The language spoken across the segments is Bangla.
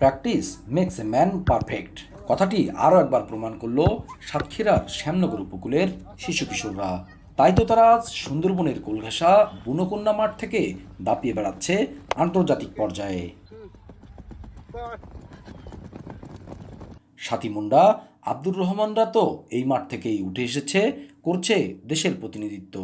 Practice makes a man perfect কথাটি আরও একবার প্রমাণ করল সাতক্ষীরার শ্যামনগর উপকূলের শিশু কিশোররা। তাই তো তারা আজ সুন্দরবনের কোলঘাসা বুনকন্যা মাঠ থেকে দাপিয়ে বেড়াচ্ছে আন্তর্জাতিক পর্যায়ে। সাথী মুন্ডা, আব্দুর রহমানরা তো এই মাঠ থেকেই উঠে এসেছে, করছে দেশের প্রতিনিধিত্ব।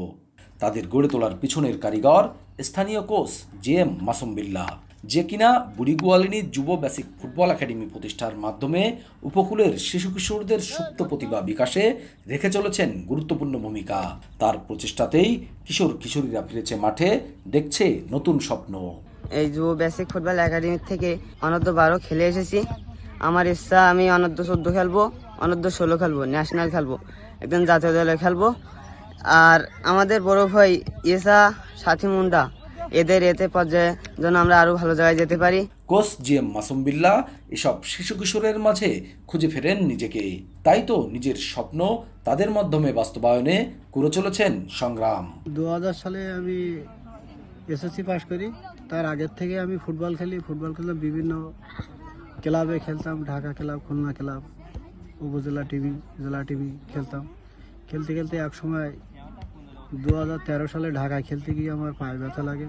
তাদের গড়ে তোলার পিছনের কারিগর স্থানীয় coach J M Masum Billah. যে কিনা বুড়িগোয়ালিনী যুব বেসিক ফুটবল একাডেমি প্রতিষ্ঠার মাধ্যমে উপকূলের শিশু কিশোরদের সুপ্ত প্রতিভা বিকাশে রেখে চলেছেন গুরুত্বপূর্ণ ভূমিকা। তার প্রচেষ্টাতেই কিশোর কিশোরীরা ফিরেছে মাঠে, দেখছে নতুন স্বপ্ন। এই যুব বেসিক ফুটবল একাডেমি থেকে অনদ্য বারো খেলে এসেছি। আমার ইচ্ছা, আমি অনূর্ধ্ব চোদ্দ খেলব অনদ্য ষোলো খেলব ন্যাশনাল খেলব একদিন জাতীয় দলে খেলব। আর আমাদের বড় ভাই ইসা সাথী মুন্ডা এদের এতে পর্যায়ে যেন আমরা আরও ভালো জায়গায় যেতে পারি। Coach G M Masum Billah এসব শিশু কিশোরের মাঝে খুঁজে ফেরেন নিজেকে। তাই তো নিজের স্বপ্ন তাদের মাধ্যমে বাস্তবায়নে করে চলেছেন সংগ্রাম। দু হাজার সালে আমি এসএসসি পাশ করি। তার আগের থেকে আমি ফুটবল খেলি। ফুটবল খেলতাম বিভিন্ন ক্লাবে খেলতাম। ঢাকা ক্লাব খুলনা ক্লাব উপজেলা টিভি জেলা টিভি খেলতাম। খেলতে খেলতে এক সময় দু হাজার তেরো সালে ঢাকায় খেলতে গিয়ে আমার পায়ে ব্যথা লাগে।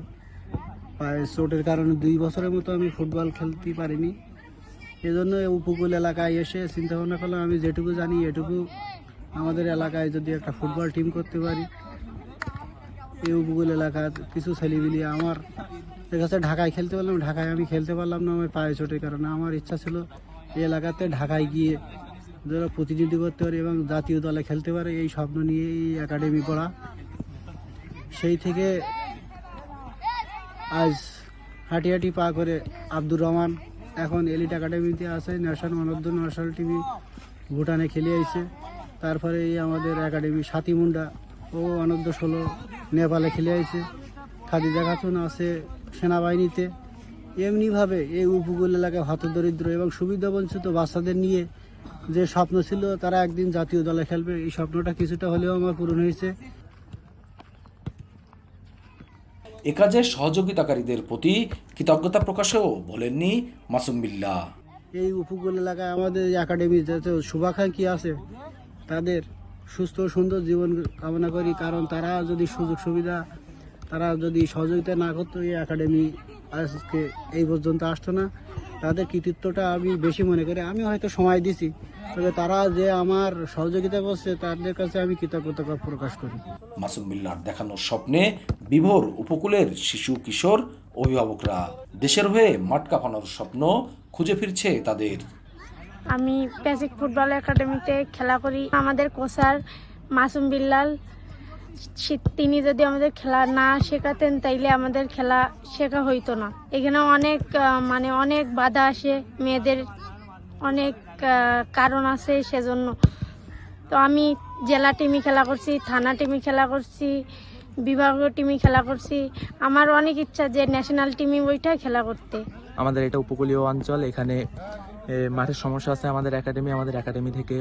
পায়ে চোটের কারণে দুই বছরের মতো আমি ফুটবল খেলতে পারিনি। এজন্য উপকূল এলাকায় এসে চিন্তা ভাবনা করলাম, আমি যেটুকু জানি এটুকু আমাদের এলাকায় যদি একটা ফুটবল টিম করতে পারি। এই উপকূল এলাকার কিছু ছেলেমিলি আমার কাছে ঢাকায় খেলতে পারলাম, ঢাকায় আমি খেলতে পারলাম না আমার পায়ে চোটের কারণে। আমার ইচ্ছা ছিল এই এলাকাতে ঢাকায় গিয়ে যারা প্রতিনিধি করতে পারে এবং জাতীয় দলে খেলতে পারে, এই স্বপ্ন নিয়ে এই একাডেমি পড়া। সেই থেকে আজ হাঁটি হাঁটি পা করে আব্দুর রহমান এখন এলিট একাডেমিতে আছে, ন্যাশনাল অনর্ধ ন্যাশনাল টিভি ভুটানে খেলে আইছে। তারপরে এই আমাদের একাডেমি সাথী মুন্ডা ও অনর্ধ ষোলো নেপালে খেলে আইছে। খাদিজা খাতুন আছে সেনাবাহিনীতে। এমনিভাবে এই উপকূল এলাকায় হতদরিদ্র এবং সুবিধা বঞ্চিত বাচ্চাদের নিয়ে যে স্বপ্ন ছিল, তারা একদিন জাতীয় দলে খেলবে, এই স্বপ্নটা কিছুটা হলেও আমার পূরণ হয়েছে। এ কাজে সহযোগিতাকারীদের প্রতি কৃতজ্ঞতা প্রকাশেও বলেননি মাসুম বিল্লা। এই উপকূল এলাকায় আমাদের একাডেমি যত শুভাকাঙ্ক্ষী আছে। তাদের সুস্থ সুন্দর জীবন কামনা করি, কারণ তারা যদি সুযোগ সুবিধা, তারা যদি সহযোগিতা না করতো এই একাডেমি আজকে এই পর্যন্ত আসতো না। তাদের কৃতিত্বটা আমি বেশি মনে করি। আমি হয়তো সময় দিছি তবে তারা যে আমার সহযোগিতা করছে তাদের কাছে আমি কৃতজ্ঞতা প্রকাশ করি। মাসুম বিল্লার দেখানো স্বপ্নে বিভোর উপকূলের শিশু কিশোর অভিভাবকরা দেশের হয়ে মাঠ কাঁপানোর স্বপ্ন খুঁজে ফিরছে তাদের। আমি বেসিক ফুটবল একাডেমিতে খেলা করি। আমাদের কোচার মাসুম বিল্লাল তিনি যদি আমাদের খেলা না শেখাতেন, তাইলে আমাদের খেলা শেখা হইতো না। এখানে অনেক মানে অনেক বাধা আসে মেয়েদের, অনেক কারণ আছে সেজন্য। তো আমি জেলা টিমে খেলা করছি, থানা টিমে খেলা করছি, বিভাগীয় টিমে খেলা করছি। আমার অনেক ইচ্ছা যে ন্যাশনাল টিমে ওইটা খেলা করতে। আমাদের এটা উপকূলীয় অঞ্চল, এখানে মাঠের সমস্যা আছে আমাদের একাডেমি আমাদের একাডেমি থেকে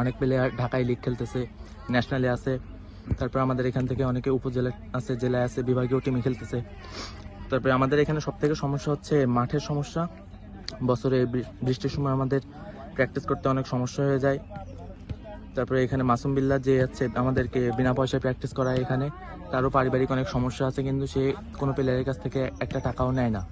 অনেক প্লেয়ার ঢাকায় লিগ খেলতেছে ন্যাশনালে আছে। তারপর আমাদের এখান থেকে অনেকে উপজেলা আছে, জেলায় আছে, বিভাগীয় টিমে খেলতেছে। তারপরে আমাদের এখানে সব থেকে সমস্যা হচ্ছে মাঠের সমস্যা। বছরে বৃষ্টির সময় আমাদের প্র্যাকটিস করতে অনেক সমস্যা হয়ে যায়। তারপরে এখানে মাসুম বিল্লা যে হচ্ছে আমাদেরকে বিনা পয়সায় প্র্যাকটিস করায় এখানে, তারও পারিবারিক অনেক সমস্যা আছে, কিন্তু সে কোনো প্লেয়ারের কাছ থেকে একটা টাকাও নেয় না।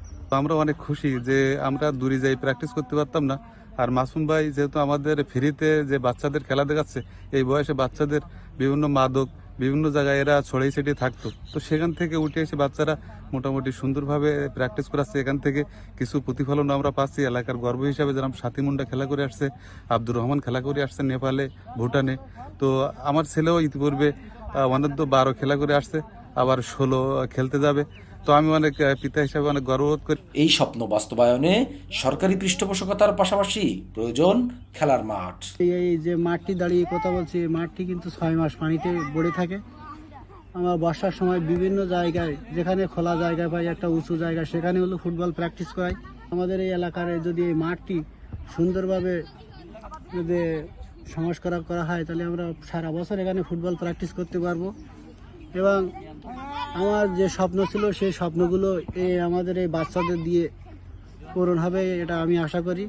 আমরা অনেক খুশি যে আমরা দূরে যাই প্র্যাকটিস করতে পারতাম না। আর মাসুম ভাই যেহেতু আমাদের ফ্রিতে যে বাচ্চাদের খেলা দেখাচ্ছে, এই বয়সে বাচ্চাদের বিভিন্ন মাদক বিভিন্ন জায়গায় এরা ছড়াই ছিটিয়ে থাকতো। তো সেখান থেকে উঠে এসে বাচ্চারা মোটামুটি সুন্দরভাবে প্র্যাকটিস করাচ্ছে। এখান থেকে কিছু প্রতিফলন আমরা পাচ্ছি। এলাকার গর্ব হিসাবে যেরকম সাথী মুন্ডা খেলা করে আসছে, আব্দুর রহমান খেলা করে আসছে নেপালে, ভুটানে। তো আমার ছেলেও ইতিপূর্বে অনূর্ধ্ব বারো খেলা করে আসছে। আবার ষোলো খেলতে যাবে। তো আমি অনেক পিতা হিসাবে অনেক গর্ববোধ করি। এই স্বপ্ন বাস্তবায়নে সরকারি পৃষ্ঠপোষকতার পাশাপাশি প্রয়োজন খেলার মাঠ। এই যে মাঠটি দাঁড়িয়ে কথা বলছি এই মাঠটি কিন্তু ছয় মাস পানিতে পড়ে থাকে। আমরা বর্ষার সময় বিভিন্ন জায়গায় যেখানে খোলা জায়গা পাই একটা উঁচু জায়গা সেখানে হলো ফুটবল প্র্যাকটিস করাই। আমাদের এই এলাকার যদি এই মাঠটি সুন্দরভাবে যদি সংস্কার করা হয় তাহলে আমরা সারা বছর এখানে ফুটবল প্র্যাকটিস করতে পারব। এবং আমার যে স্বপ্ন ছিল, সেই স্বপ্নগুলো এই আমাদের এই বাচ্চাদের দিয়ে পূরণ হবে, এটা আমি আশা করি।